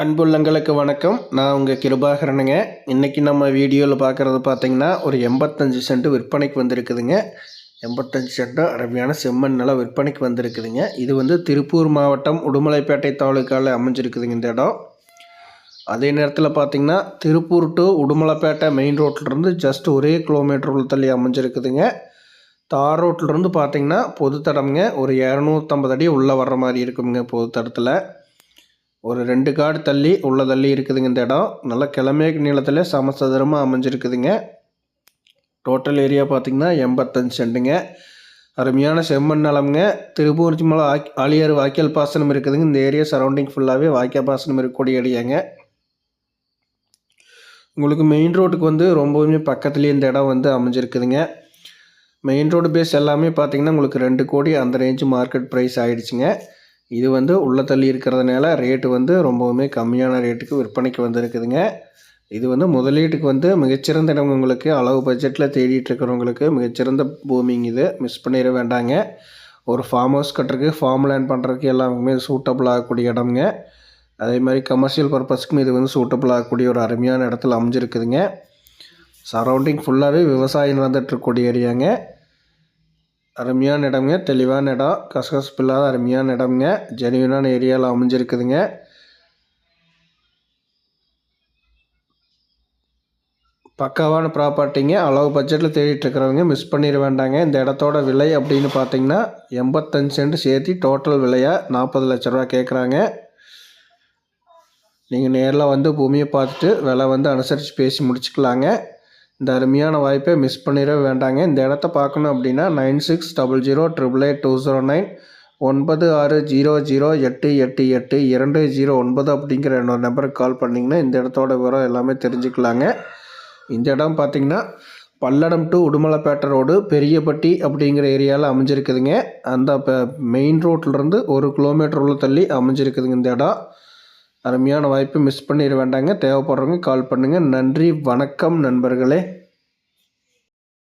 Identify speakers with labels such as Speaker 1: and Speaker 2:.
Speaker 1: அன்புள்ளங்களுக்கு வணக்கம். நான் உங்கள் கிருபாகரனுங்க. இன்றைக்கி நம்ம வீடியோவில் பார்க்குறது பார்த்தீங்கன்னா ஒரு எண்பத்தஞ்சு சென்ட் விற்பனைக்கு வந்திருக்குதுங்க. எண்பத்தஞ்சு சென்ட்டும் அருமையான செம்மண் நிலம் விற்பனைக்கு வந்திருக்குதுங்க. இது வந்து திருப்பூர் மாவட்டம் உடுமலைப்பேட்டை தாலுக்காவில் அமைஞ்சிருக்குதுங்க இந்த இடம். அதே நேரத்தில் பார்த்திங்கன்னா திருப்பூர் டு உடுமலைப்பேட்டை மெயின் ரோட்லேருந்து ஜஸ்ட் ஒரே கிலோமீட்டர் உள்ள தள்ளி அமைஞ்சிருக்குதுங்க. தார் ரோட்லேருந்து பார்த்திங்கன்னா பொது தடம்ங்க ஒரு இரநூத்தம்பது அடி உள்ளே வர்ற மாதிரி இருக்குங்க பொது தடத்தில் ஒரு ரெண்டு காடு தள்ளி உள்ளே தள்ளி இருக்குதுங்க இந்த இடம். நல்லா கிழமேக்கு நீளத்தில் சமசதுரமாக அமைஞ்சிருக்குதுங்க. டோட்டல் ஏரியா பார்த்திங்கன்னா எண்பத்தஞ்சு செண்டுங்க அருமையான செம்மண் நிலம்ங்க. திருப்பூர்ச்சி மலை ஆக் ஆலியார் வாய்க்கால் பாசனம் இருக்குதுங்க. இந்த ஏரியா சரௌண்டிங் ஃபுல்லாகவே வாய்க்கால் பாசனம் இருக்கக்கூடிய ஏரியாங்க. உங்களுக்கு மெயின் ரோட்டுக்கு வந்து ரொம்பவுமே பக்கத்துலேயே இந்த இடம் வந்து அமைஞ்சிருக்குதுங்க. மெயின் ரோடு பேஸ் எல்லாமே பார்த்திங்கன்னா உங்களுக்கு ரெண்டு கோடி அந்த ரேஞ்சு மார்க்கெட் ப்ரைஸ் ஆகிடுச்சிங்க இது வந்து உள்ளே தள்ளி இருக்கிறதுனால ரேட்டு வந்து ரொம்பவுமே கம்மியான ரேட்டுக்கு விற்பனைக்கு வந்திருக்குதுங்க. இது வந்து முதலீட்டுக்கு வந்து மிகச்சிறந்த இடம் உங்களுக்கு அளவு பட்ஜெட்டில் தேடிட்டு இருக்கிறவங்களுக்கு மிகச்சிறந்த பூமிங் இது. மிஸ் பண்ணிட வேண்டாங்க. ஒரு ஃபார்ம் ஹவுஸ் கட்டுறதுக்கு ஃபார்ம் லேண்ட் பண்ணுறதுக்கு எல்லாமே சூட்டபிள் ஆகக்கூடிய இடம்ங்க. அதே மாதிரி கமர்ஷியல் பர்பஸ்க்கும் இது வந்து சூட்டபிள் ஆகக்கூடிய ஒரு அருமையான இடத்துல அமைஞ்சிருக்குதுங்க. சரௌண்டிங் ஃபுல்லாகவே விவசாயம் நடந்துகிட்ருக்கூடிய ஏரியாங்க அருமையான இடம்ங்க தெளிவான இடம் கசகசப்பு இல்லாத அருமையான இடம்ங்க. ஜெனியூனான ஏரியாவில் அமைஞ்சிருக்குதுங்க. பக்காவான ப்ராப்பர்ட்டிங்க அளவு பட்ஜெட்டில் தேடிட்டுருக்கிறவங்க மிஸ் பண்ணிட வேண்டாங்க. இந்த இடத்தோட விலை அப்படின்னு பார்த்தீங்கன்னா எண்பத்தஞ்சு சென்ட் சேர்த்து டோட்டல் விலையாக நாற்பது லட்ச ரூபா கேட்குறாங்க நீங்கள் நேரில் வந்து பூமியை பார்த்துட்டு விலை வந்து அனுசரித்து பேசி முடிச்சுக்கலாங்க. இந்த அருமையான வாய்ப்பை மிஸ் பண்ணிடவே வேண்டாங்க. இந்த இடத்த பார்க்கணும் அப்படின்னா nine six double zero triple eight two zero nine ஒன்பது ஆறு ஜீரோ ஜீரோ எட்டு எட்டு எட்டு இரண்டு ஜீரோ ஒன்பது அப்படிங்கிற என்னோட நம்பருக்கு கால் பண்ணிங்கன்னா இந்த இடத்தோட விவரம் எல்லாமே தெரிஞ்சுக்கலாங்க. இந்த இடம் பார்த்திங்கன்னா பல்லடம் டு உடுமலைப்பேட்டை ரோடு பெரியப்பட்டி அப்படிங்கிற ஏரியாவில் அமைஞ்சிருக்குதுங்க. அந்த மெயின் ரோட்லேருந்து ஒரு கிலோமீட்டர் உள்ள தள்ளி அமைஞ்சிருக்குதுங்க இந்த இடம். அருமையான வாய்ப்பு மிஸ் பண்ணிட வேண்டாங்க. தேவைப்படுறவங்க கால் பண்ணுங்கள் நன்றி வணக்கம் நண்பர்களே.